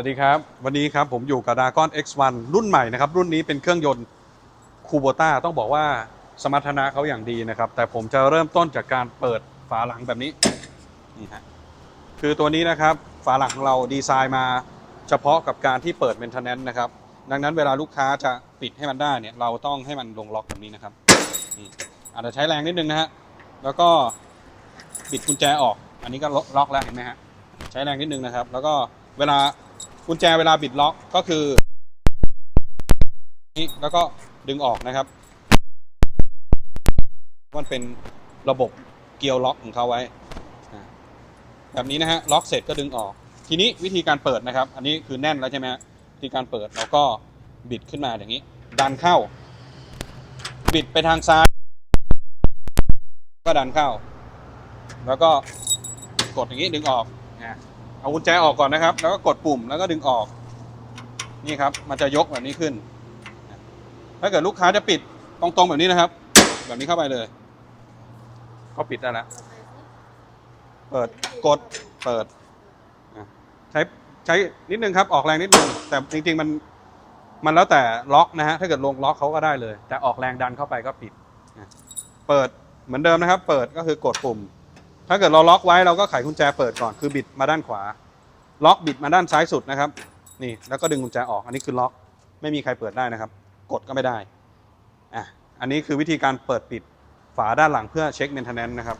วัสดีครับ วันนี้ครับผมอยู่กับ Dragon X1 รุ่นใหม่นะครับ รุ่นนี้เป็นเครื่องยนต์คูโบต้าต้องบอกว่าสมรรถนะเขาอย่างดีนะครับ แต่ผมจะเริ่มต้นจากการเปิดฝาหลังแบบนี้นี่ฮะคือตัวนี้นะครับฝาหลังของเราดีไซน์มาเฉพาะกับการที่เปิด maintenance นะครับ ดังนั้นเวลาลูกค้าจะปิดให้มันได้เนี่ยเราต้องให้มันลงล็อกแบบนี้นะครับนี่อาจจะใช้แรงนิดนึงนะฮะแล้วก็บิดกุญแจออก อันนี้ก็ล็อกแล้วเห็นไหมฮะใช้แรงนิดนึงนะครับ แล้วก็เวลา กุญแจเวลาบิดล็อกก็คือนี่แล้วก็ดึงออกนะครับ มันเป็นระบบเกียร์ล็อกของเขาไว้ แบบนี้นะฮะล็อกเสร็จก็ดึงออก ทีนี้วิธีการเปิดนะครับ อันนี้คือแน่นแล้วใช่ไหมฮะวิธีการเปิดเราก็บิดขึ้นมาอย่างนี้ ดันเข้า บิดไปทางซ้าย ก็ดันเข้า แล้วก็กดอย่างนี้ดึงออกนะ เอากุญแจออกก่อนนะครับ แล้วก็กดปุ่มแล้วก็ดึงออก นี่ครับ มันจะยกแบบนี้ขึ้น ถ้าเกิดลูกค้าจะปิดตรงๆแบบนี้นะครับ แบบนี้เข้าไปเลย ก็ปิดได้แล้ว เปิดกดเปิด ใช้ใช้นิดนึงครับ ออกแรงนิดนึง แต่จริง ๆ มันมันแล้วแต่ล็อกนะฮะ ถ้าเกิดลงล็อกเขาก็ได้เลย แต่ออกแรงดันเข้าไปก็ปิด เปิดเหมือนเดิมนะครับ เปิดก็คือกดปุ่ม ถ้าเกิดเราล็อกไว้เราก็ไขกุญแจเปิดก่อนคือบิดมาด้านขวา ล็อกบิดมาด้านซ้ายสุดนะครับ นี่แล้วก็ดึงกุญแจออกอันนี้คือล็อกไม่มีใครเปิดได้นะครับ กดก็ไม่ได้อะอันนี้คือวิธีการเปิดปิดฝาด้านหลังเพื่อเช็คเมนเทนแนนซ์นะครับ